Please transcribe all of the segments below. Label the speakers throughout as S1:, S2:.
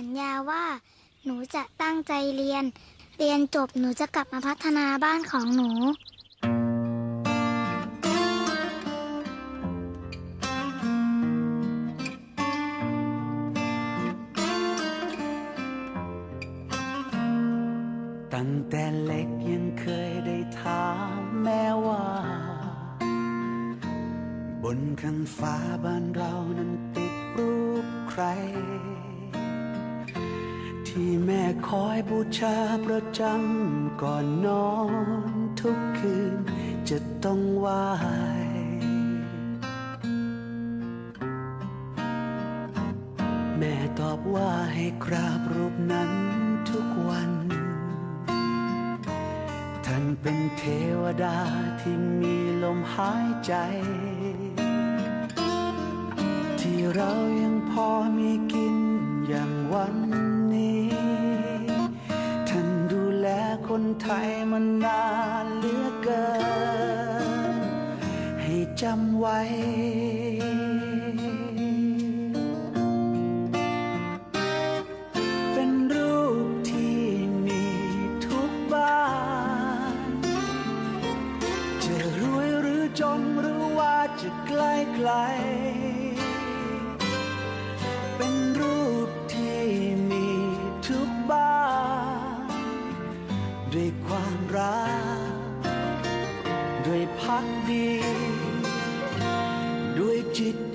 S1: สัญญาว่า หนูจะตั้งใจเรียน เรียนจบหนูจะกลับมาพัฒนาบ้านของหนู
S2: จะต้องไหวแม่ตอบว่าให้กราบรูปนั้นทุกวัน ท่านเป็นเทวดาที่มีลมหายใจ ที่เรายังพอมีกินอย่างวัน คนไทยมานานเหลือเกิน ให้จำไว้ เป็นรูปที่มีทุกบ้าน จะรวยหรือจนหรือว่าจะใกล้ไกล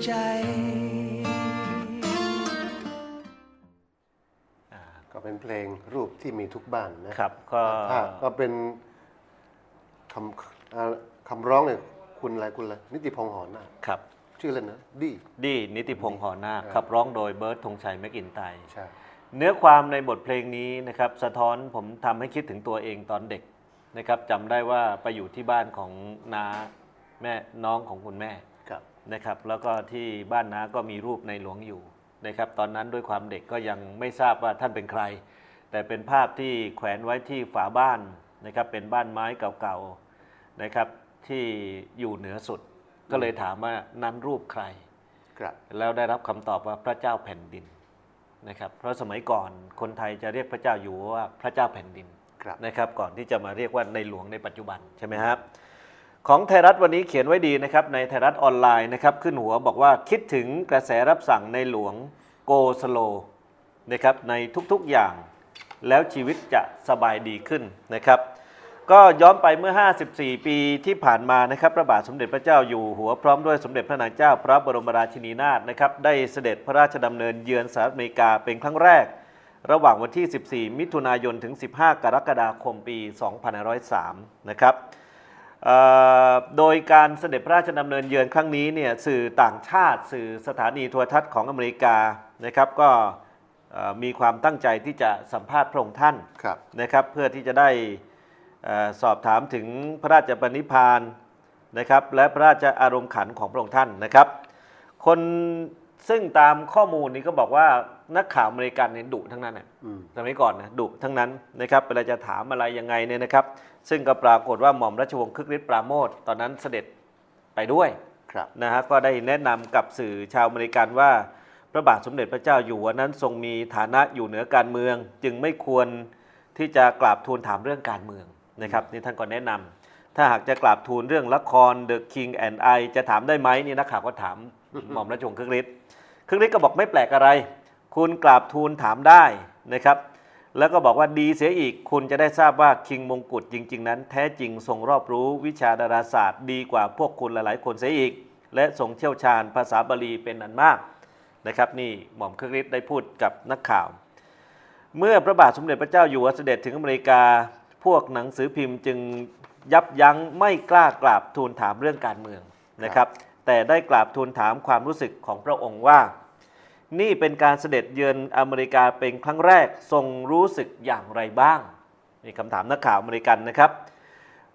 S2: ใจ
S3: ก็เป็นเพลงรูปที่มีทุกบ้านนะครับ
S4: ก็
S3: ถ้าก็เป็นคำอ่าคำร้องเนี่ยคุณอะไรคุณอะไรนิติพงษ์หอนาค
S4: ครับ
S3: ชื่อเล่นนะดี
S4: ดีนิติพงษ์หอนาค
S3: ครับ
S4: ขับร้องโดยเบิร์ตธงชัยแมกอินไตร์
S3: ใช่
S4: เนื้อความในบทเพลงนี้นะครับ สะท้อนผมทำให้คิดถึงตัวเองตอนเด็กนะครับจำได้ว่าไปอยู่ที่บ้านของน้าแม่น้องของคุณแม่
S3: ครับ
S4: นะครับแล้วก็ที่บ้านน้าก็มีรูปในหลวงอยู่นะครับตอนนั้นด้วยความเด็กก็ยังไม่ทราบว่าท่านเป็นใคร แต่เป็นภาพที่แขวนไว้ที่ฝาบ้านนะครับเป็นบ้านไม้เก่าๆนะครับที่อยู่เหนือสุด ก็เลยถามว่านั้นรูปใคร
S3: ครับ
S4: แล้วได้รับคำตอบว่าพระเจ้าแผ่นดินนะครับเพราะสมัยก่อนคนไทยจะเรียกพระเจ้าอยู่หัวว่าพระเจ้าแผ่นดิน
S3: ครับ
S4: นะครับก่อนที่จะมาเรียกว่าในหลวงในปัจจุบันใช่ไหมครับ ของไทยรัฐวันนี้เขียนไว้ดีนะครับในไทยรัฐออนไลน์นะครับขึ้นหัวบอกว่าคิดถึงกระแสรับสั่งในหลวงโกสโลนะครับในทุกๆอย่าง แล้วชีวิตจะสบายดีขึ้นนะครับ ก็ย้อนไปเมื่อ 54 ปีที่ผ่านมานะครับพระบาทสมเด็จพระเจ้าอยู่หัวพร้อมด้วยสมเด็จพระนางเจ้าพระบรมราชินีนาถนะครับได้เสด็จพระราชดำเนินเยือนสหรัฐอเมริกาเป็นครั้งแรก ระหว่างวันที่ 14 มิถุนายนถึง 15 กรกฎาคมปี 2503 นะครับ โดยการเสด็จพระราชดำเนินเยือนครั้งนี้เนี่ยสื่อต่างชาติสื่อสถานีโทรทัศน์ของอเมริกานะครับก็เอ่อมีความตั้งใจที่จะสัมภาษณ์พระองค์ท่าน
S3: ครับ
S4: นะครับเพื่อที่จะได้เออสอบถามถึงพระราชปณิพานนะครับและพระราชอารมณ์ขันของพระองค์ท่านนะครับ คน ซึ่งตามข้อมูลนี้ก็บอกว่านักข่าวอเมริกันเนี่ยดุทั้งนั้นน่ะ
S3: อืม
S4: สมัยก่อนนะดุทั้งนั้นนะครับเวลาจะถามอะไรยังไงเนี่ยนะครับ ซึ่งก็ปรากฏว่าหม่อมราชวงศ์คึกฤทธิ์ปราโมทตอนนั้นเสด็จไปด้วย
S3: ครับ
S4: นะฮะก็ได้แนะนำกับสื่อชาวอเมริกันว่า พระบาทสมเด็จพระเจ้าอยู่หัวนั้นทรงมีฐานะอยู่เหนือการเมือง จึงไม่ควรที่จะกราบทูลถามเรื่องการเมืองนะครับนี่ท่านก็แนะนำถ้าหากจะกราบทูลเรื่องละคร The King and I จะถามได้ไหมนี่นักข่าวก็ถาม หม่อมราชวงศ์คึกฤทธิ์คึกฤทธิ์ก็บอกไม่แปลกอะไร คุณกราบทูลถามได้นะครับ แล้วก็บอกว่าดีเสียอีกคุณจะได้ทราบว่าคิงมงกุฎจริง ๆ นั้น แท้จริงทรงรอบรู้วิชาดาราศาสตร์ ดีกว่าพวกคุณหลายๆ คนเสียอีก และทรงเชี่ยวชาญภาษาบาลีเป็นอันมากนะครับนี่หม่อมคึกฤทธิ์ได้พูดกับนักข่าว เมื่อพระบาทสมเด็จพระเจ้าอยู่หัวเสด็จถึงอเมริกาพวกหนังสือพิมพ์จึงยับยั้งไม่กล้ากราบทูลถามเรื่องการเมืองนะครับ แต่ได้กราบทูลถามความรู้สึกของพระองค์ว่า นี่เป็นการเสด็จเยือนอเมริกาเป็นครั้งแรกทรงรู้สึกอย่างไรบ้างนี่คำถามนักข่าวอเมริกันนะครับ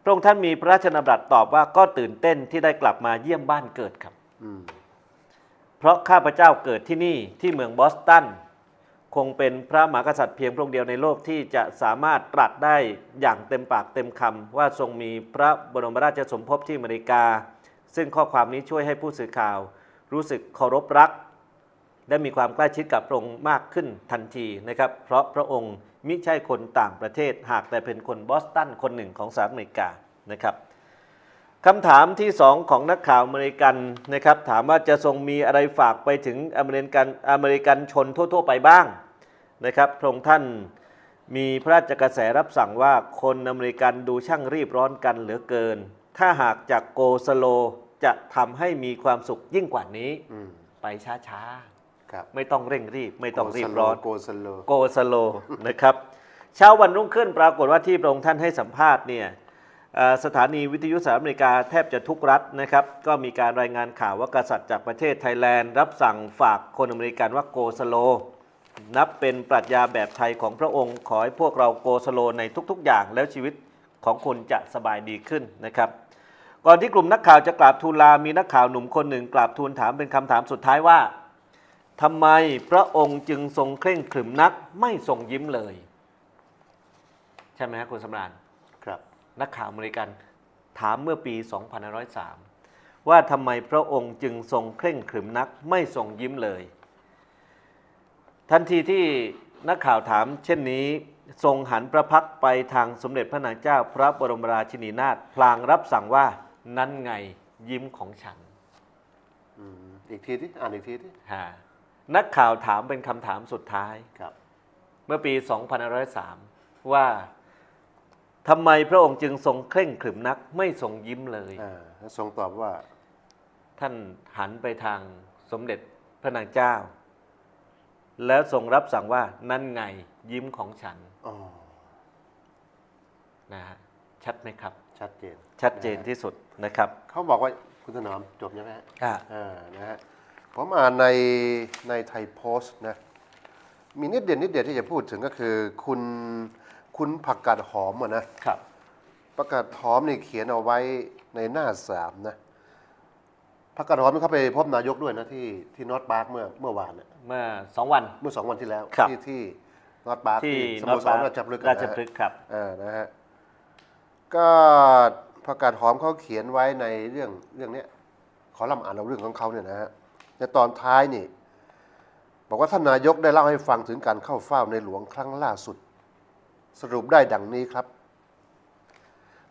S4: พระองค์ท่านมีพระราชดำรัสตอบว่าก็ตื่นเต้นที่ได้กลับมาเยี่ยมบ้านเกิดครับ
S3: อืม
S4: เพราะข้าพเจ้าเกิดที่นี่ที่เมืองบอสตันคงเป็นพระมหากษัตริย์เพียงพระองค์เดียวในโลกที่จะสามารถตรัสได้อย่างเต็มปากเต็มคำว่าทรงมีพระบรมราชสมภพที่อเมริกา ซึ่งข้อความนี้ช่วยให้ผู้สื่อข่าว รู้สึกเคารพรักได้มีความใกล้ชิดกับพระองค์มากขึ้นทันทีนะครับ เพราะพระองค์มิใช่คนต่างประเทศหากแต่เป็นคนบอสตันคนหนึ่งของสหรัฐอเมริกานะครับคำถามที่สองของนักข่าวอเมริกันนะครับ ถามว่าจะทรงมีอะไรฝากไปถึงอเมริกันอเมริกันชนทั่ว ๆ ไปบ้างนะครับพระองค์ท่านมีพระราชกระแสรับสั่งว่าคนอเมริกันดูช่างรีบร้อนกันเหลือเกิน ถ้าหากจากโกสโลจะทำให้มีความสุขยิ่งกว่านี้
S3: อืม
S4: ไปช้า
S3: ครับ
S4: ๆ ไม่ต้องเร่งรีบ ไม่ต้องรีบร้อน
S3: โกสโล
S4: โกสโล นะครับเช้าวันรุ่งขึ้นปรากฏว่าที่พระองค์ท่านให้สัมภาษณ์เนี่ยเอ่อสถานีวิทยุสหรัฐอเมริกาแทบจะทุกรัฐนะครับ ก็มีการรายงานข่าวว่ากษัตริย์จากประเทศไทยแลนด์ รับสั่งฝากคนอเมริกันว่าโกสโล นับเป็นปรัชญาแบบไทยของพระองค์ ขอให้พวกเราโกสโลในทุกๆอย่างแล้วชีวิต ของคุณจะสบายดีขึ้นนะครับ ก่อนที่กลุ่มนักข่าวจะกราบทูลลา มีนักข่าวหนุ่มคนหนึ่งกราบทูลถามเป็นคำถามสุดท้ายว่าทำไมพระองค์จึงทรงเคร่งขรึมนักไม่ทรงยิ้มเลย ใช่ไหมครับคุณสำราญ
S3: ครับ
S4: นักข่าวอเมริกันถามเมื่อปี2503 ว่าทำไมพระองค์จึงทรงเคร่งขรึมนักไม่ทรงยิ้มเลย ทันทีที่นักข่าวถามเช่นนี้ทรงหันพระพักตร์ไปทางสมเด็จพระนางเจ้าพระบรมราชินีนาถพลางรับสั่งว่านั่นไงยิ้มของฉัน
S3: อืมอีกทีที่อ่านอีกทีที่
S4: ฮะนักข่าวถามเป็นคำถามสุดท้าย
S3: ครับ
S4: เมื่อปี2503 ว่าทำไมพระองค์จึงทรงเคร่งขรึมนักไม่ทรงยิ้มเลย
S3: อ่าแล้วทรงตอบว่า
S4: ท่านหันไปทางสมเด็จพระนางเจ้า แล้วทรงรับสั่งว่านั่นไงยิ้มของฉัน
S3: อ๋อ
S4: นะฮะชัดไหมครับ
S3: ชัดเจน
S4: ชัดเจน
S3: นะฮะ
S4: ที่สุดนะครับ
S3: เขาบอกว่าคุณถนอมจบใช่ไหมฮะ
S4: อ่า
S3: อ่านะฮะผมอ่านในในไทยโพสต์นะ มีนิดเดียวนิดเดียวที่จะพูดถึงก็คือคุณคุณผักกาดหอมอะนะ
S4: ครับ
S3: ผักกาดหอมนี่เขียนเอาไว้ในหน้าสามนะผักกาดหอมนี่เขาไปพบนายกด้วยนะที่ที่นอตปาร์คเมื่อเมื่อวานเนี่ย
S4: เมื่อสองวัน
S3: เมื่อสองวันที่แล้ว
S4: ครับ
S3: ที่ที่ นอตปาร์ค
S4: ที่
S3: ที่สโมสร
S4: North Park
S3: ราชพฤกษ์
S4: ราช
S3: นะฮะ
S4: พฤกษ์ครับ
S3: อ่านะฮะก็ประกาศหอมเขาเขียนไว้ในเรื่องเรื่องเนี้ยขอลำอ่านเอาเรื่องของเขาเนี่ยนะฮะในตอนท้ายนี่ บอกว่าท่านนายกได้เล่าให้ฟังถึงการเข้าเฝ้าในหลวงครั้งล่าสุด สรุปได้ดังนี้ครับ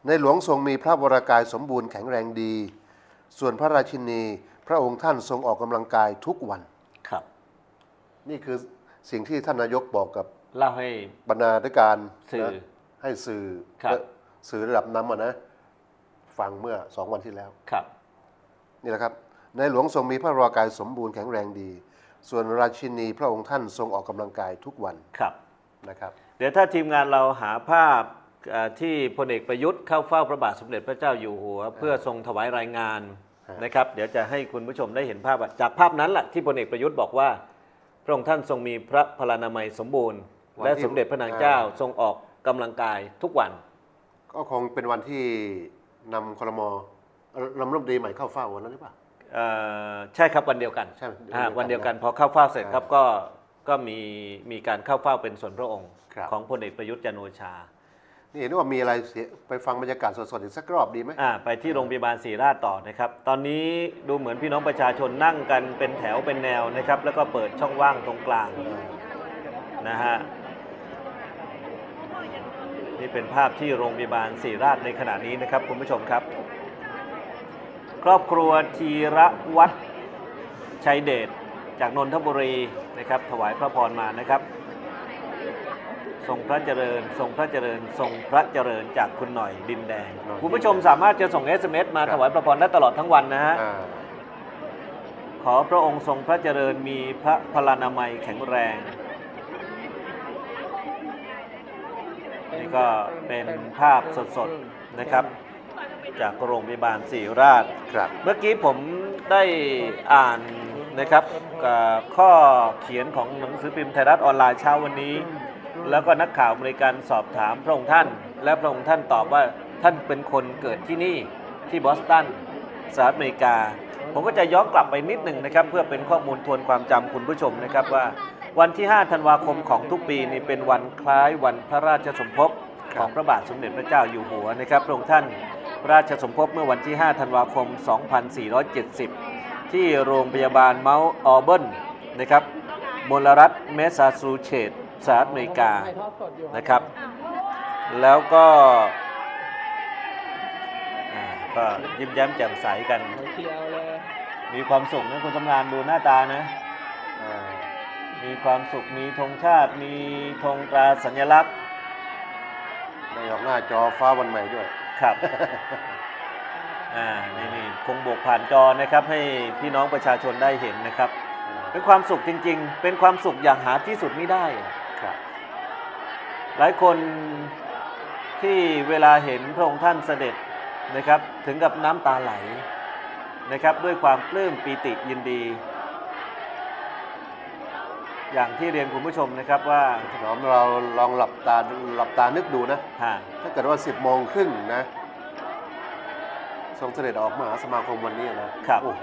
S3: ในหลวงทรงมีพระวรากายสมบูรณ์แข็งแรงดี ส่วนพระราชินี พระองค์ท่านทรงออกกำลังกายทุกวัน
S4: ครับ
S3: นี่คือสิ่งที่ท่านนายกบอกกับ
S4: เล่าให้
S3: บรรณาธิการ
S4: สื่อ
S3: นะให้สื่อ
S4: ครับ
S3: และสื่อระดับน้ำอะนะ ฟังเมื่อสองวันที่แล้ว
S4: ครับ
S3: นี่แหละครับ ในหลวงทรงมีพระวรากายสมบูรณ์แข็งแรงดี ส่วนราชินีพระองค์ท่านทรงออกกำลังกายทุกวัน
S4: ครับ
S3: นะครับ
S4: เดี๋ยวถ้าทีมงานเราหาภาพเอ่อที่พลเอกประยุทธ์เข้าเฝ้าพระบาทสมเด็จพระเจ้าอยู่หัว เพื่อทรงถวายรายงาน
S3: ฮะ
S4: นะครับ เดี๋ยวจะให้คุณผู้ชมได้เห็นภาพว่าจากภาพนั้นแหละที่พลเอกประยุทธ์บอกว่า พระองค์ท่านทรงมีพระพลานามัยสมบูรณ์ และสมเด็จพระนางเจ้าทรงออกกำลังกายทุกวัน
S3: ก็คงเป็นวันที่นำครมเอ่อนำรัฐมนตรีใหม่เข้าเฝ้าวันนั้นหรือเปล่า
S4: เอ่อใช่ครับวันเดียวกัน
S3: ใช่
S4: อ่า
S3: วั
S4: วัน
S3: นเดี
S4: เดีย
S3: ยววกั
S4: กัน
S3: น
S4: พอเข้าเฝ้าเสร็จครับ
S3: อ่า
S4: ก็ก็มีมีการเข้าเฝ้าเป็นส่วนพระองค์
S3: ครับ
S4: ของพลเอกประยุทธ์จันทร์โอชา
S3: นี่เห็นว่ามีอะไรเสียไปฟังบรรยากาศสดๆอีกสักรอบดีไหม
S4: อ่าไปที่โรงพยาบาลศรีราชต่อนะครับ ตอนนี้ดูเหมือนพี่น้องประชาชนนั่งกันเป็นแถวเป็นแนวนะครับ แล้วก็เปิดช่องว่างตรงกลางนะฮะ นี่เป็นภาพที่โรงพยาบาลศรีราชในขณะนี้นะครับคุณผู้ชมครับ ครอบครัวธีระวัดชัยเดชจากนนทบุรีนะครับถวายพระพรมานะครับทรงพระเจริญทรงพระเจริญทรงพระเจริญจากคุณหน่อยดินแดง
S3: หน่อย
S4: คุณผู้ชมสามารถจะส่ง SMS มา
S3: ครับ
S4: ถวายพระพรได้ตลอดทั้งวันนะฮะ
S3: อ่า
S4: ขอพระองค์ทรงพระเจริญมีพระพลานามัยแข็งแรง นี่ก็เป็นภาพสดๆนะครับ จากโรงพยาบาลศรีราช
S3: ครับ
S4: เมื่อกี้ผมได้อ่านนะครับข้อเขียนของหนังสือพิมพ์ไทยรัฐออนไลน์เช้าวันนี้ แล้วก็นักข่าวอเมริกันสอบถามพระองค์ท่าน และพระองค์ท่านตอบว่าท่านเป็นคนเกิดที่นี่ที่บอสตันสหรัฐอเมริกา ผมก็จะย้อนกลับไปนิดหนึ่งนะครับ เพื่อเป็นข้อมูลทวนความจำคุณผู้ชมนะครับว่า วันที่ 5 ธันวาคมของทุกปีนี่เป็นวันคล้ายวันพระราชสมภพของพระบาทสมเด็จพระเจ้าอยู่หัวนะครับพระองค์ท่านพระราชสมภพเมื่อวันที่ 5 ธันวาคม 2470 ที่โรงพยาบาลเมาส์ออเบิร์นนะครับมลรัฐแมสซาชูเชตส์สหรัฐอเมริกานะครับ แล้วก็อ่าก็ยิ้มแย้มแจ่มใสกัน มีความสุขนะคุณสำรานดูหน้าตานะ
S3: อ่า
S4: มีความสุขมีธงชาติมีธงตราสัญลักษณ์
S3: ได้ออกหน้าจอฟ้าวันใหม่ด้วย
S4: ครับ อ่านี่นี่คงโบกผ่านจอนะครับ ให้พี่น้องประชาชนได้เห็นนะครับ เป็นความสุขจริง ๆ เป็นความสุขอย่างหาที่สุดไม่ได้
S3: ครับ
S4: หลายคนที่เวลาเห็นพระองค์ท่านเสด็จนะครับ ถึงกับน้ำตาไหลนะครับ ด้วยความปลื้มปีติยินดี อย่างที่เรียนคุณผู้ชมนะครับว่า
S3: ถนอมเราลองหลับตาหลับตานึกดูนะ
S4: หาก
S3: ถ้าเกิดว่า 10โมงครึ่งนะ ทรงเสด็จออกมหาสมาคมวันนี้นะครับ โอ้โห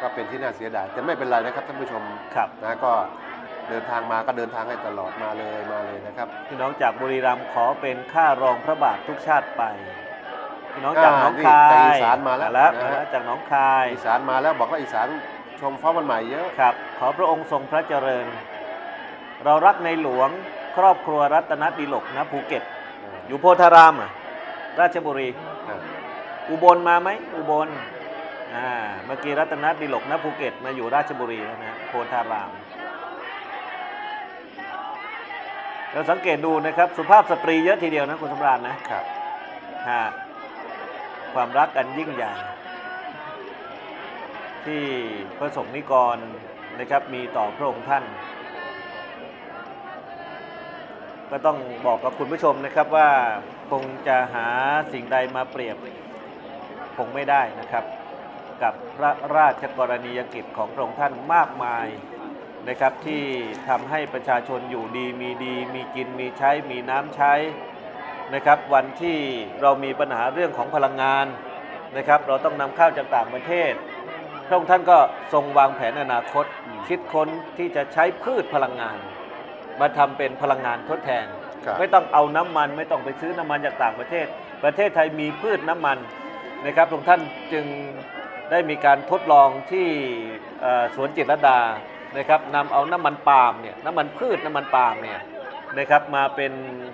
S3: ก็เป็นที่น่าเสียดายแต่ไม่เป็นไรนะครับท่านผู้ชม
S4: ครับ
S3: นะก็เดินทางมาก็เดินทางให้ตลอดมาเลยมาเลยนะครับ
S4: พี่น้องจากบุรีรัมย์ขอเป็นข้ารองพระบาททุกชาติไป พี่น้องจาก
S3: อ่า
S4: หน้อง
S3: นี่
S4: คา
S3: จาก
S4: ย
S3: อีสานมาแล้ว
S4: แล้ว
S3: นะฮะ
S4: มาแล้วจากหน้องคาย
S3: อีสานมาแล้วบอกว่าอีสาน ชมฟ้าวันใหม่เยอะ
S4: ครับ ขอพระองค์ทรงพระเจริญ เรารักในหลวงครอบครัวรัตนดิลกนะภูเก็ต อยู่โพธารามอะราชบุรี
S3: อ่า
S4: อุบลมาไหมอุบลอ่าเมื่อกี้รัตนดิลกนะภูเก็ตมาอยู่ราชบุรีแล้วนะโพธาราม เราสังเกตดูนะครับสุภาพสตรีเยอะทีเดียวนะคุณสำราญนะครับฮะความรักอันยิ่งใหญ่ ที่พระสงฆ์นิกรนะครับมีต่อพระองค์ท่าน ก็ต้องบอกกับคุณผู้ชมนะครับว่าคงจะหาสิ่งใดมาเปรียบคงไม่ได้นะครับ กับพระราชกรณียกิจของพระองค์ท่านมากมายนะครับที่ทำให้ประชาชนอยู่ดีมีดี มีกินมีใช้มีน้ำใช้นะครับวันที่เรามีปัญหาเรื่องของพลังงานนะครับ เราต้องนำข้าวจากต่างประเทศ พระองค์ท่านก็ทรงวางแผนอนาคต คิดค้นที่จะใช้พืชพลังงาน มาทำเป็นพลังงานทดแทน
S3: ครับ
S4: ไม่ต้องเอาน้ำมันไม่ต้องไปซื้อน้ำมันจากต่างประเทศ ประเทศไทยมีพืชน้ำมันนะครับพระองค์ท่านจึงได้มีการทดลองที่เอ่อสวนจิตรลดานะครับนำเอาน้ำมันปาล์มเนี่ยน้ำมันพืชน้ำมันปาล์มเนี่ยนะครับมาเป็น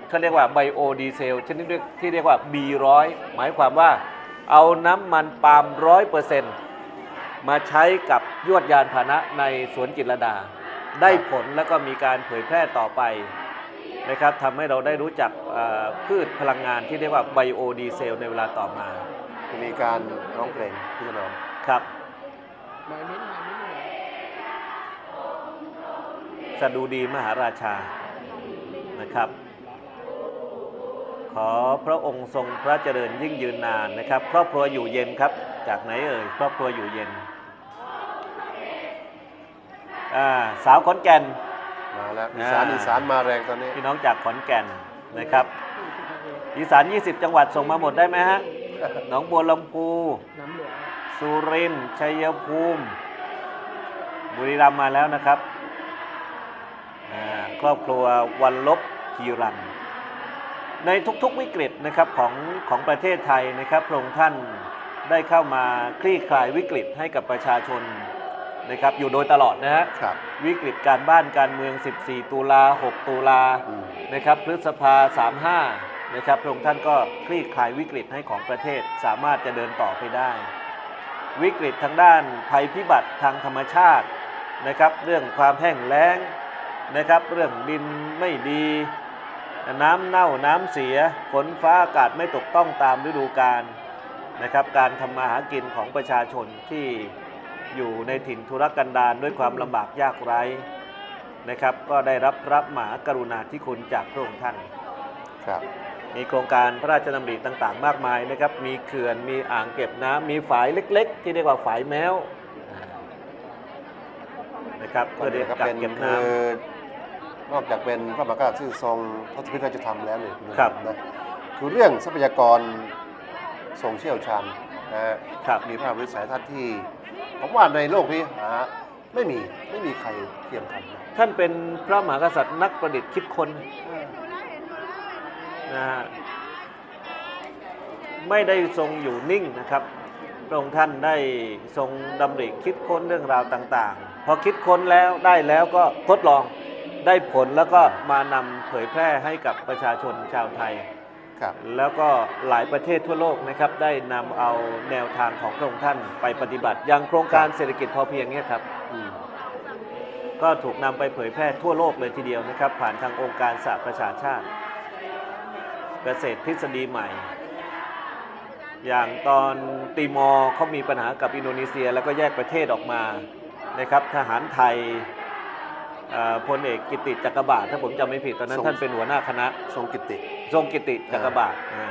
S4: เขาเรียกว่าไบโอดีเซลชนิดที่เรียกว่า B100 หมายความว่าเอาน้ำมันปาล์มร้อยเปอร์เซ็นต์ มาใช้กับยวดยานพาหนะในสวนจิตรลดา ได้ผลแล้วก็มีการเผยแพร่ต่อไปนะครับทำให้เราได้รู้จักเอ่อพืชพลังงานที่เรียกว่าไบโอดีเซลในเวลาต่อมา
S3: จะมีการร้องเพลงพี่ถนอม
S4: ครับสดุดีมหาราชานะครับ ขอพระองค์ทรงพระเจริญยิ่งยืนนานนะครับ ครอบครัวอยู่เย็นครับ จากไหนเอ่ยครอบครัวอยู่เย็น อ่าสาวขอนแก่น
S3: มาแล้วอีสาน
S4: อ่า
S3: อีสานมาแรงตอนนี้
S4: พี่น้องจากขอนแก่นนะครับอีสาน 20 จังหวัดส่งมาหมดได้ไหมฮะ หนองบัวลำพูสุรินทร์ชัยภูมิ บุรีรัมย์มาแล้วนะครับอ่าครอบครัววันลบกีรัน ในทุกๆวิกฤตนะครับของของประเทศไทยนะครับพระองค์ท่านได้เข้ามาคลี่คลายวิกฤตให้กับประชาชน นะครับอยู่โดยตลอดนะฮะ
S3: ครับ
S4: วิกฤตการบ้านการเมือง 14 ตุลา 6 ตุลา
S3: อืม
S4: นะครับพฤษภา 35 นะครับพระองค์ท่านก็คลี่คลายวิกฤตให้ของประเทศสามารถจะเดินต่อไปได้ วิกฤตทางด้านภัยพิบัติทางธรรมชาตินะครับเรื่องความแห้งแล้งนะครับเรื่องดินไม่ดีน้ำเน่าน้ำเสียฝนฟ้าอากาศไม่ตกต้องตามฤดูกาลนะครับการทำมาหากินของประชาชนที่ อยู่ในถิ่นธุรกันดารด้วยความลำบากยากไร้นะครับ ก็ได้รับรับมหากรุณาธิคุณจากพระองค์ท่าน
S3: ครับ
S4: มีโครงการพระราชดำริต่างๆ มากมายนะครับ มีเขื่อนมีอ่างเก็บน้ำมีฝายเล็ก ๆ ที่เรียกว่าฝายแมวอ่านะครับเพื่อที่จะ
S3: ก็
S4: กัก
S3: เป็น
S4: เก็บ
S3: คื
S4: น้
S3: อนอกจากเป็นพระมหากษัตริย์ชื่อทรงพระพิราชธรรมแล้วเนี่ยณ
S4: ครับ
S3: นะคือเรื่องทรัพยากรทรงเชี่ยวชาญนะฮะำ
S4: ครับ
S3: มีพระวิสัยทัศน์ที่ ผมว่าในโลกนี้หาไม่มีไม่มีใครเทียมทันนะ
S4: ท่านเป็นพระมหากษัตริย์นักประดิษฐ์คิดค้นนะฮะไม่ได้ทรงอยู่นิ่งนะครับพระองค์ท่านได้ทรงดำริคิดค้นเรื่องราวต่างๆ พอคิดค้นแล้วได้แล้วก็ทดลองได้ผลแล้วก็มานำเผยแพร่ให้กับประชาชนชาวไทย
S3: ครับ
S4: แล้วก็หลายประเทศทั่วโลกนะครับได้นำเอาแนวทางของพระองค์ท่านไปปฏิบัติอย่างโครงการเศรษฐกิจพอเพียงเนี่ยครับ
S3: อืม
S4: ก็ถูกนำไปเผยแพร่ทั่วโลกเลยทีเดียวนะครับ ผ่านทางองค์การสหประชาชาติ เกษตรทฤษฎีใหม่ อย่างตอนติมอร์เขามีปัญหากับอินโดนีเซีย แล้วก็แยกประเทศออกมานะครับ ทหารไทย พลเอกกิติจักรบาทถ้าผมจำไม่ผิดตอนนั้น ท่านเป็นหัวหน้าคณะ
S3: ทรงกิติ
S4: ทรงกิติจักรบาทอ่า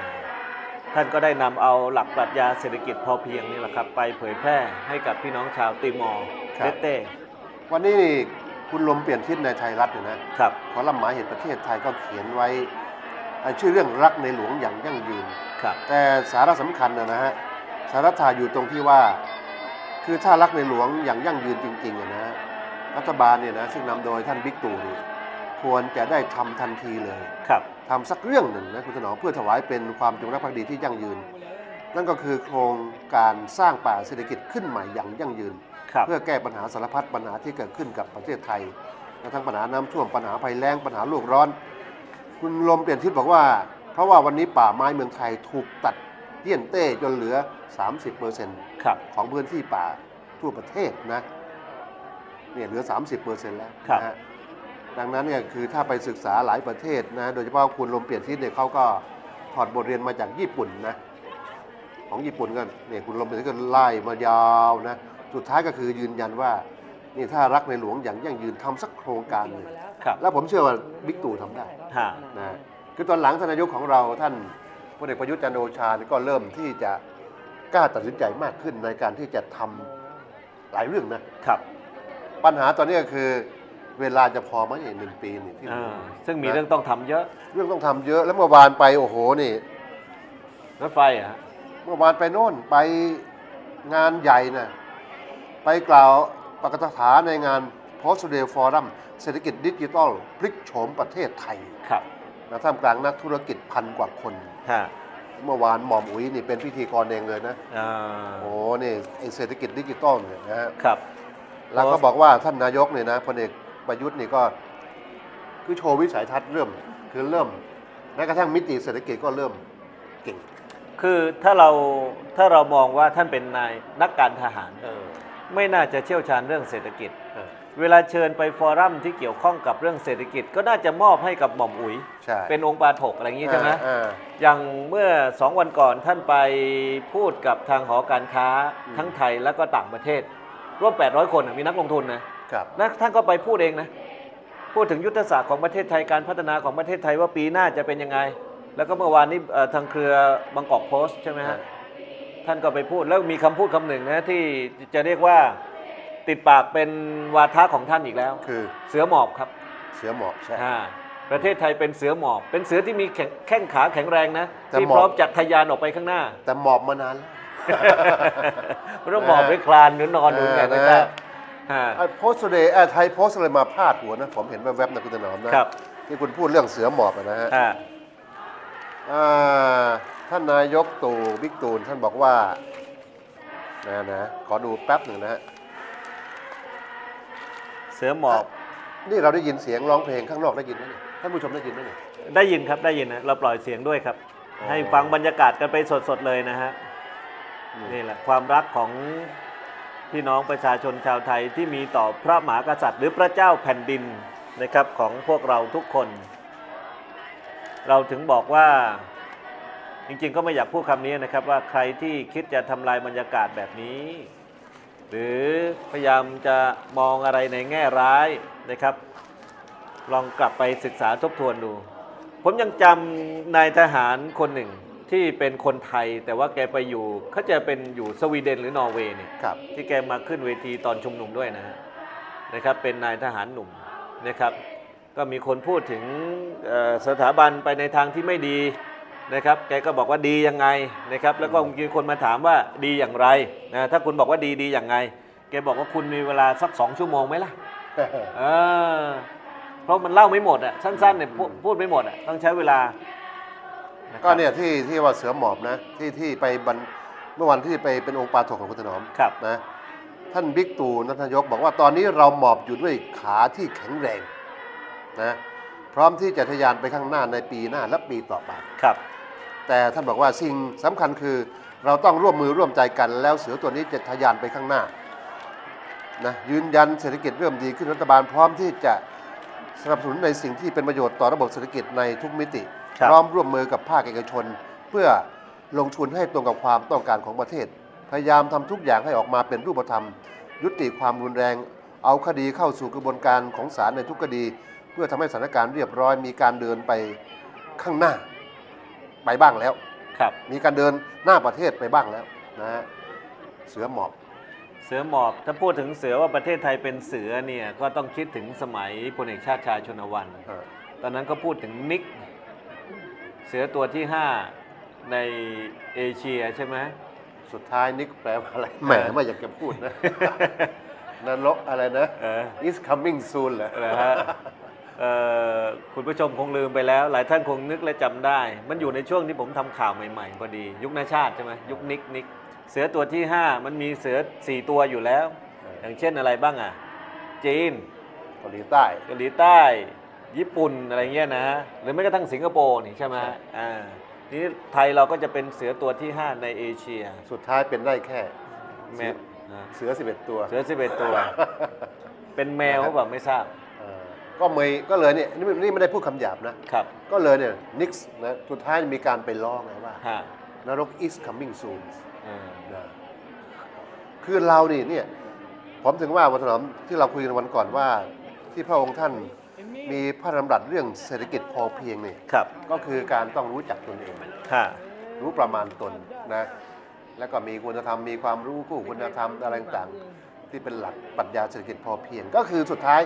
S4: ท่านก็ได้นำเอาหลักปรัชญาเศรษฐกิจพอเพียงนี่แหละครับ ไปเผยแพร่ให้กับพี่น้องชาวติมอร์
S3: ครับ
S4: เลสเต้
S3: วันนี้นี่คุณลมเปลี่ยนทิศในไทยรัฐเนี่ยนะครับขอลำหมายเหตุประเทศไทยก็เขียนไว้ไอ้ชื่อเรื่องรักในหลวงอย่างยั่งยืน
S4: ครับ
S3: แต่สาระสำคัญนะนะฮะสาระถ่ายอยู่ตรงที่ว่า คือถ้ารักในหลวงอย่างยั่งยืนจริงๆอะนะฮะ รัฐบาลเนี่ยนะซึ่งนำโดยท่านบิ๊กตู่นี่ควรจะได้ทำทันทีเลย
S4: ครับ
S3: ทำสักเรื่องหนึ่งนะคุณถนอมเพื่อถวายเป็นความจงรักภักดีที่ยั่งยืน นั่นก็คือโครงการสร้างป่าเศรษฐกิจขึ้นใหม่อย่างยั่งยืน
S4: ครับ
S3: เพื่อแก้ปัญหาสารพัดปัญหาที่เกิดขึ้นกับประเทศไทยทั้งปัญหาน้ำท่วมปัญหาภัยแล้งปัญหาโลกร้อน คุณลมเปลี่ยนทิศบอกว่า เพราะว่าวันนี้ป่าไม้เมืองไทยถูกตัดเตี้ยนเต้จนเหลือ 30%
S4: ครับ
S3: ของพื้นที่ป่าทั่วประเทศนะ เนี่ยเหลือ 30%แล้ว
S4: ครับ
S3: นะฮะดังนั้นเนี่ยคือถ้าไปศึกษาหลายประเทศนะโดยเฉพาะคุณลมเปลี่ยนทิศเนี่ยเขาก็ถอดบทเรียนมาจากญี่ปุ่นนะของญี่ปุ่นก็เนี่ยคุณลมเปลี่ยนทิศก็ไล่มายาวนะสุดท้ายก็คือยืนยันว่านี่ถ้ารักในหลวงอย่างยั่งยืนทำสักโครงการหนึ่ง
S4: ครับ
S3: แล้วผมเชื่อว่าบิ๊กตู่ทำได้
S4: ฮะ
S3: นะคือตอนหลังท่านนายกของเราท่านพลเอกประยุทธ์จันทร์โอชานี่ก็เริ่มที่จะกล้าตัดสินใจมากขึ้นในการที่จะทำหลายเรื่องนะครับ ปัญหาตอนนี้ก็คือ เวลาจะพอไหมเนี่ยหนึ่งปีนี่ที่
S4: อ่าซึ่งมีเรื่องต้องทำเยอะ
S3: เรื่องต้องทำเยอะแล้วเมื่อวานไปโอ้โหนี่
S4: รถไฟอะฮะ
S3: เมื่อวานไปโน่นไปงานใหญ่นะไปกล่าวปกถาในงาน Post Day Forum เศรษฐกิจดิจิทัลพลิกโฉมประเทศไทย
S4: ครับ
S3: นะท่ามกลางนักธุรกิจพันกว่าคน
S4: ฮะ
S3: เมื่อวานหม่อมอุ๋ยนี่เป็นพิธีกรเองเลยนะ
S4: อ่า
S3: โอ้นี่ไอเศรษฐกิจดิจิตอลเนี่ยนะฮะ
S4: ครับ
S3: แล้วก็บอกว่าท่านนายกเนี่ยนะพลเอกประยุทธ์นี่ก็คือโชว์วิสัยทัศน์เริ่ม คือเริ่มแม้กระทั่งมิติเศรษฐกิจก็เริ่มเก่ง
S4: คือถ้าเราถ้าเรามองว่าท่านเป็นนายนักการทหาร
S3: เออ
S4: ไม่น่าจะเชี่ยวชาญเรื่องเศรษฐกิจ
S3: เออ
S4: เวลาเชิญไปฟอรัมที่เกี่ยวข้องกับเรื่องเศรษฐกิจ ก็น่าจะมอบให้กับหม่อมอุ๋ย
S3: ใช่
S4: เป็นองค์ปาถกอะไรอย่างนี้ใช่ไหม
S3: อ่า
S4: อย่างเมื่อสองวันก่อนท่านไปพูดกับทางหอการค้า
S3: อืม
S4: ทั้งไทยแล้วก็ต่างประเทศ ร่วม 800 คนน่ะมีนักลงทุนนะครับนะท่านก็ไปพูดเองนะ พูดถึงยุทธศาสตร์ของประเทศไทยการพัฒนาของประเทศไทยว่าปีหน้าจะเป็นยังไง แล้วก็เมื่อวานนี้เอ่อทางเครือบางกอกโพสต์ใช่ไหมฮะท่านก็ไปพูดแล้วมีคำพูดคำหนึ่งนะที่จะเรียกว่าติดปากเป็นวาทะของท่านอีกแล้ว
S3: คือ
S4: เสือหมอบครับ
S3: เสือหมอบใช่
S4: อ่าประเทศไทยเป็นเสือหมอบ เป็นเสือที่มีแข็งแข้งขาแข็งแรงนะ
S3: แต่
S4: ที่
S3: หมอบ
S4: พร้อมจะทะยานออกไปข้างหน้า
S3: แต่หมอบมานานแล้ว
S4: ไม่ต้องหมอบไปคลานหรือนอนหรือไง
S3: เออ
S4: ไม่
S3: นะ
S4: ได้อ่า
S3: ไอ้โพสต์เดย์ไอ้ไทยโพสต์เลยมาพาดหัวนะ ผมเห็นแวบๆนะคุณถนอมนะครับที่คุณพูดเรื่องเสือหมอบอะนะฮะ
S4: อ่า
S3: อ่าท่านนายกตู่บิ๊กตูนท่านบอกว่านะนะขอดูแป๊บหนึ่งนะฮะ
S4: เสือหมอบ
S3: นี่เราได้ยินเสียงร้องเพลงข้างนอกได้ยินไหมเนี่ยท่านผู้ชมได้ยินไหมเนี่ย
S4: ได้ยินครับได้ยินนะเราปล่อยเสียงด้วยครับ
S3: อ๋อ
S4: ให้ฟังบรรยากาศกันไปสดๆเลยนะฮะ นี่แหละความรักของพี่น้องประชาชนชาวไทยที่มีต่อพระมหากษัตริย์ หรือพระเจ้าแผ่นดินนะครับของพวกเราทุกคน เราถึงบอกว่าจริงๆก็ไม่อยากพูดคำนี้นะครับว่าใครที่คิดจะทำลายบรรยากาศแบบนี้ หรือพยายามจะมองอะไรในแง่ร้ายนะครับ ลองกลับไปศึกษาทบทวนดู ผมยังจำนายทหารคนหนึ่ง ที่เป็นคนไทยแต่ว่าแกไปอยู่เขาจะเป็นอยู่สวีเดนหรือนอร์เวย์เนี่ย
S3: ครับ
S4: ที่แกมาขึ้นเวทีตอนชุมนุมด้วยนะฮะนะครับเป็นนายทหารหนุ่มนะครับ ก็มีคนพูดถึงเอ่อสถาบันไปในทางที่ไม่ดีนะครับ แกก็บอกว่าดียังไงนะครับ แล้วก็มีคนมาถามว่าดีอย่างไรนะถ้าคุณบอกว่าดีดีอย่างไง แกบอกว่าคุณมีเวลาสักสองชั่วโมงไหมล่ะเออเพราะมันเล่าไม่หมดอะสั้นๆเนี่ยพูดพูดไม่หมดอะต้องใช้เวลาะครับ
S3: ก็เนี่ยที่ที่ว่าเสือหมอบนะที่ที่ไปบรรเมื่อวันที่ไปเป็นองค์ปาถกของคุณถนอม
S4: ครับ
S3: นะท่านบิ๊กตู่นัทนายกบอกว่าตอนนี้เราหมอบอยู่ด้วยขาที่แข็งแรงนะพร้อมที่จะทะยานไปข้างหน้าในปีหน้าและปีต่อไป
S4: ครับ
S3: แต่ท่านบอกว่าสิ่งสำคัญคือเราต้องร่วมมือร่วมใจกัน แล้วเสือตัวนี้จะทะยานไปข้างหน้านะยืนยันเศรษฐกิจเริ่มดีขึ้นรัฐบาลพร้อมที่จะสนับสนุนในสิ่งที่เป็นประโยชน์ต่อระบบเศรษฐกิจในทุกมิติ
S4: ครับ
S3: พร้อมร่วมมือกับภาคเอกชน เพื่อลงทุนให้ตรงกับความต้องการของประเทศ พยายามทำทุกอย่างให้ออกมาเป็นรูปธรรม ยุติความรุนแรง เอาคดีเข้าสู่กระบวนการของศาลในทุกคดี เพื่อทำให้สถานการณ์เรียบร้อยมีการเดินไปข้างหน้า ไปบ้างแล้ว
S4: ครับ
S3: มีการเดินหน้าประเทศไปบ้างแล้วนะฮะเสือหมอบ
S4: เสือหมอบ ถ้าพูดถึงเสือว่าประเทศไทยเป็นเสือเนี่ยก็ต้องคิดถึงสมัยพลเอกชาติชายชนวัน
S3: เออ
S4: ตอนนั้นก็พูดถึงนิก เสือตัวที่ 5 ในเอเชียใช่ไหม
S3: สุดท้ายนิกแปลว่าอะไร แหมไม่อยากจะพูดนะ นรกอะไรนะ
S4: เออ
S3: is coming soon เหรอ
S4: นะฮะเอ่อคุณผู้ชมคงลืมไปแล้ว หลายท่านคงนึกและจำได้ มันอยู่ในช่วงที่ผมทำข่าวใหม่ๆพอดี ยุคนาชาติใช่ไหมยุคนิกนิกเสือตัวที่ 5 มันมีเสือ 4 ตัวอยู่แล้ว อย่างเช่นอะไรบ้างอะจีน
S3: เกาหลีใต้
S4: เกาหลีใต้ ญี่ปุ่นอะไรเงี้ยนะฮะหรือแม้กระทั่งสิงคโปร์นี่ใช่ไหมฮะอ่าทีนี้ไทยเราก็จะเป็นเสือตัวที่ 5 ในเอเชีย
S3: สุดท้ายเป็นได้แค่
S4: แมวอ่า
S3: เสือ 11 ตัว
S4: เสือ 11 ตัว เป็นแมวหรือเปล่าไม่ทราบ
S3: เออก็เมยก็เลยเนี่ยนี่นี่ไม่ได้พูดคำหยาบนะ
S4: ครับ
S3: ก็เลยเนี่ยนิกส์นะสุดท้ายมีการไปร้องไงว่า
S4: ฮะ
S3: นรก is coming soon
S4: อ่า
S3: นะคือเรานี่เนี่ยผมถึงว่าวันถนอมที่เราคุยกันวันก่อนว่า ที่พระองค์ท่าน มีพระดำรัสเรื่องเศรษฐกิจพอเพียงเนี่ย
S4: ครับ
S3: ก็คือการต้องรู้จักตนเอง
S4: ฮะ
S3: รู้ประมาณตนนะ แล้วก็มีคุณธรรมมีความรู้คู่คุณธรรมอะไรต่างๆที่เป็นหลักปรัชญาเศรษฐกิจพอเพียง ก็คือสุดท้าย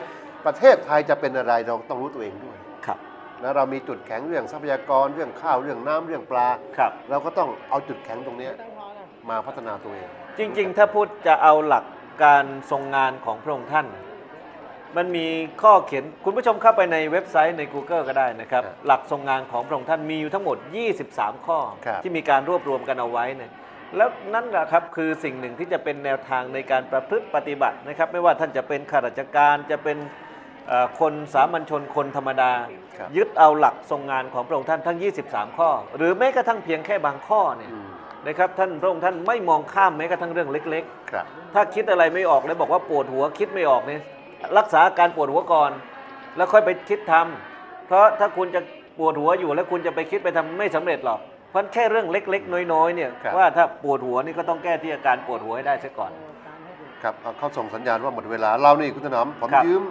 S3: ประเทศไทยจะเป็นอะไรเราต้องรู้ตัวเองด้วย
S4: ครับ
S3: นะเรามีจุดแข็งเรื่องทรัพยากรเรื่องข้าวเรื่องน้ำเรื่องปลา
S4: ครับ
S3: เราก็ต้องเอาจุดแข็งตรงเนี้ยมาพัฒนาตัวเอง
S4: จริง ๆ ถ้าพูดจะเอาหลักการทรงงานของพระองค์ท่าน มันมีข้อเขียนคุณผู้ชมเข้าไปในเว็บไซต์ใน Google ก็ได้นะครับ
S3: ครับ
S4: หลักทรงงานของพระองค์ท่านมีอยู่ทั้งหมด 23 ข้อ
S3: ครับ
S4: ที่มีการรวบรวมกันเอาไว้เนี่ยแล้วนั่นแหละครับคือสิ่งหนึ่งที่จะเป็นแนวทางในการประพฤติปฏิบัตินะครับ ไม่ว่าท่านจะเป็นข้าราชการจะเป็นเอ่อคนสามัญชนคนธรรมดา
S3: ครับ
S4: ยึดเอาหลักทรงงานของพระองค์ท่านทั้ง 23 ข้อ หรือแม้กระทั่งเพียงแค่บางข้อเนี่ย
S3: อืม
S4: นะครับท่านพระองค์ท่านไม่มองข้ามแม้กระทั่งเรื่องเล็ก
S3: ครับ
S4: ๆถ้าคิดอะไรไม่ออกแล้วบอกว่าปวดหัวคิดไม่ออกเนี่ย รักษาอาการปวดหัวก่อน แล้วค่อยไปคิดทำเพราะถ้าคุณจะปวดหัวอยู่แล้วคุณจะไปคิดไปทำไม่สำเร็จหรอกเพราะแค่เรื่องเล็ก ๆ น้อยๆเนี่ย
S3: ครับ
S4: ว่าถ้าปวดหัวนี่ก็ต้องแก้ที่อาการปวดหัวให้ได้ซะก่อน
S3: ครับเอาเขาส่งสัญญาณว่าหมดเวลาเรานี่คุณถนอมผม
S4: ครับ
S3: ยืม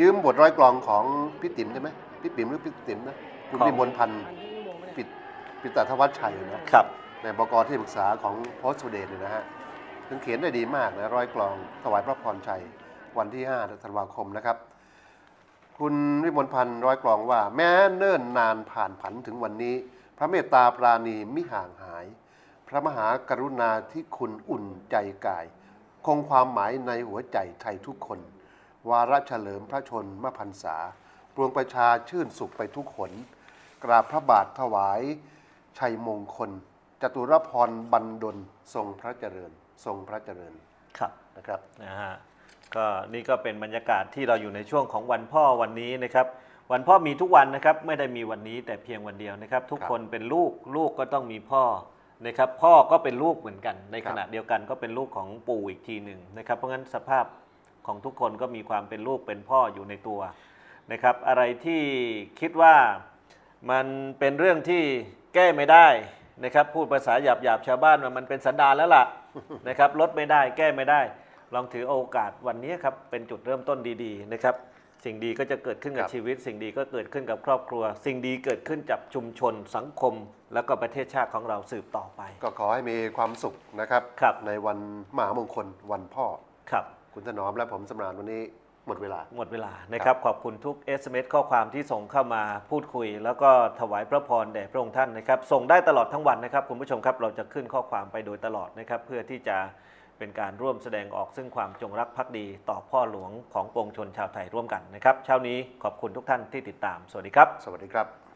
S3: ยืมบทร้อยกลองของพี่ติ๋มใช่ไหมพี่ติ๋มหรือพี่ติ๋มนะคุณ
S4: ของ
S3: วิมลพันธ์ปิดปิตาธวัชชัยนะครับในบกที่ปรึกษาของโพสต์ทูเดย์เนี่ยนะฮะถึงเขียนได้ดีมากนะร้อยกลองถวายพระพรชัย วันที่5ธันวาคมนะครับ คุณวิมลพันธ์ร้อยกลองว่า แม้เนิ่นนานผ่านผันถึงวันนี้ พระเมตตาปราณีมิห่างหาย พระมหากรุณาที่คุณอุ่นใจกาย คงความหมายในหัวใจไทยทุกคน วาระเฉลิมพระชนมพรรษาปวงประชาชื่นสุขไปทุกขน กราบพระบาทถวาย ชัยมงคล จตุรพรบันดลทรงพระเจริญ ทรงพระเจริญ
S4: ครับ
S3: นะครับ
S4: นะฮะ ก็นี่ก็เป็นบรรยากาศที่เราอยู่ในช่วงของวันพ่อวันนี้นะครับ วันพ่อมีทุกวันนะครับ ไม่ได้มีวันนี้แต่เพียงวันเดียวนะครับ ทุก
S3: ครับ
S4: คนเป็นลูกลูกก็ต้องมีพ่อนะครับ พ่อก็เป็นลูกเหมือนกัน ใน
S3: ครั
S4: ข
S3: บ
S4: ณะเดียวกันก็เป็นลูกของปู่อีกทีหนึ่งนะครับ เพราะงั้นสภาพของทุกคนก็มีความเป็นลูกเป็นพ่ออยู่ในตัวนะครับ อะไรที่คิดว่ามันเป็นเรื่องที่แก้ไม่ได้นะครับ พูดภาษาหยาบๆชาวบ้านว่ามันเป็นสันดานแล้วล่ะนะครับลดไม่ได้แก้ไม่ได้ ลองถือโอกาสวันนี้ครับเป็นจุดเริ่มต้นดีๆนะครับ สิ่งดีก็จะเกิดขึ้นกับ
S3: ครับ
S4: ชีวิต สิ่งดีก็เกิดขึ้นกับครอบครัว สิ่งดีเกิดขึ้นจากชุมชนสังคม แล้วก็ประเทศชาติของเราสืบต่อไป
S3: ก็ขอให้มีความสุขนะครับ
S4: ครับ
S3: ในวันมหามงคลวันพ่อ
S4: ครับ
S3: คุณถนอมและผมสำราญวันนี้หมดเวลา
S4: หมดเวลานะครับ ขอบคุณทุก SMS ข้อความที่ส่งเข้ามาพูดคุย แล้วก็ถวายพระพรแด่พระองค์ท่านนะครับ ส่งได้ตลอดทั้งวันนะครับ คุณผู้ชมครับเราจะขึ้นข้อความไปโดยตลอดนะครับ เพื่อที่จะ เป็นการร่วมแสดงออกซึ่งความจงรักภักดีต่อพ่อหลวงของปวงชนชาวไทยร่วมกันนะครับ เช้านี้ขอบคุณทุกท่านที่ติดตาม สวัสดีครับ
S3: สวัสดีครับ